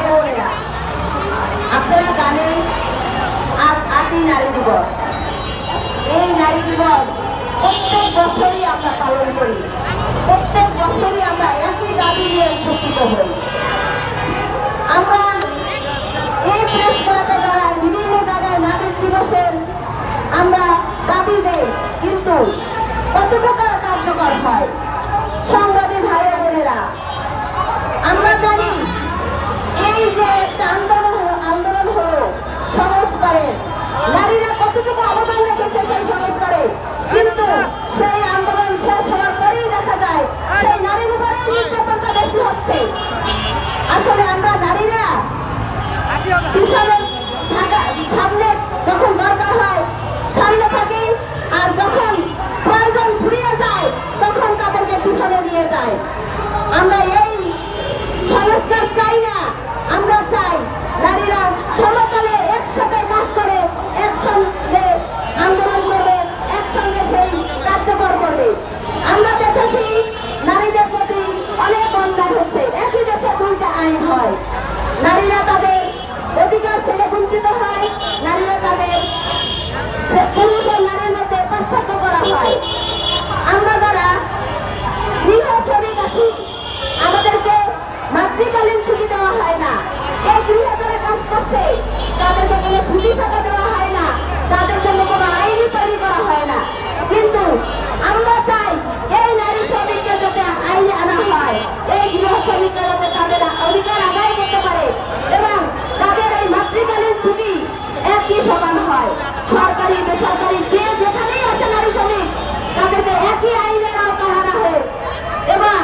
ভাই বোনেরা আপনারা জানেন আজ আটই নারী দিবস। এই নারী দিবস প্রত্যেক বছরই আমরা পালন করি প্রত্যেক বছরই আমরা একই দাবি নিয়ে উপকৃত হই আমরা এই প্রেস ক্লাবে দাঁড়ায় বিভিন্ন জায়গায় নারী দিবসের আমরা দাবি দেই কিন্তু কতটুকু কার্যকর হয় সংগ্রামী ভাই ও বোনেরা আমরা জানি এই যে একটা আন্দোলন হলো- আন্দোলন হলো সংস্কারের নারীরা কতটুকু অবদান রেখেছে সেই সংস্কারে কিন্তু সেই আন্দোলন শেষ হওয়ার পরেই দেখা যায়, সেই নারীর উপরেই নির্যাতনটা বেশি হচ্ছে। আসলে আমরা নারীরা আমরা এই সংস্কার চাই না আমরা চাই নারীরা সমতলে একসাথে কাজ করে একসঙ্গে আন্দোলন করবে একসঙ্গে সেই কার্যকর করবে আমরা দেখেছি নারীদের প্রতি অনেক অন্যায় হচ্ছে একই দেশে দুইটা আইন হয় নারীরা তাদের অধিকার থেকে বঞ্চিত হয় নারীরা তাদের পুরুষ ও নারীর মধ্যে পার্থক্য করা হয় আমরা যারা গৃহ শ্রমিক আছি আমাদেরকে মাতৃকালীন ছুটি দেওয়া হয় না এই গৃহে যারা কাজ করছে তাদেরকে কোনো ছুটি ছাটা দেওয়া হয় না তাদের জন্য কোনো আইনি তৈরি করা হয় না কিন্তু আমরা চাই এই নারী শ্রমিককে যাতে আইনে আনা হয় এই গৃহ শ্রমিকরা যাতে তাদের অধিকার আদায় করতে পারে এবং তাদের এই মাতৃকালীন ছুটি একই সমান হয় সরকারি বেসরকারি যে যেখানেই আছে নারী শ্রমিক তাদেরকে একই আইনের আওতায় আনা হোক এবং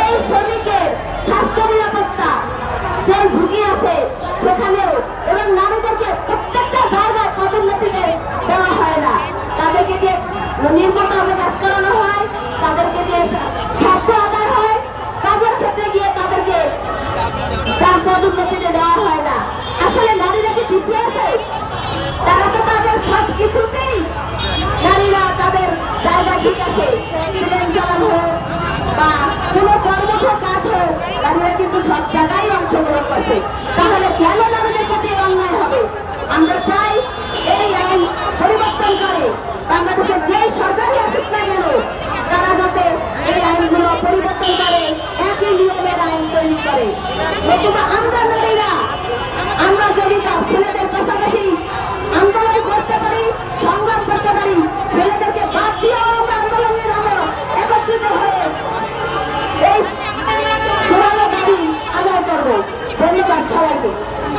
এই শ্রমিকের স্বাস্থ্য নিরাপত্তা যে ঝুঁকি আছে সেখানেও এবং নারীদেরকে প্রত্যেকটা জায়গায় পদোন্নতিকে দেওয়া হয় না তাদেরকে দিয়ে নির্মতভাবে কাজ করানো হয় তাদেরকে দিয়ে স্বা- স্বার্থ আদায় হয় কাজের ক্ষেত্রে গিয়ে তাদেরকে পদোন্নতিতে দেওয়া হয় না। আসলে নারীরা কি পিছিয়ে আছে? তারা তো তাদের সব কিছুতেই নারীরা তাদের জায়গা ঠিক আছে বা কোনো কিন্তু সব জায়গায় অংশগ্রহণ করছে। তাহলে কেন নারীদের প্রতি অন্যায় হবে, আমরা চাই এই আইন পরিবর্তন করে বাংলাদেশে যে সরকারি আসুক না কেন তারা যাতে এই আইনগুলো পরিবর্তন করে একই নিয়মের আইন তৈরি করে নতুবা আমরা নারীরা আন্দোলন করতে পারি, সংগ্রাম করতে পারি, ছেলেদেরকে বাদ দিয়েও আমরা আন্দোলনে নামো একত্রিত হয়ে এই জোরালো দাবি আদায় করব। ধন্যবাদ সবাইকে।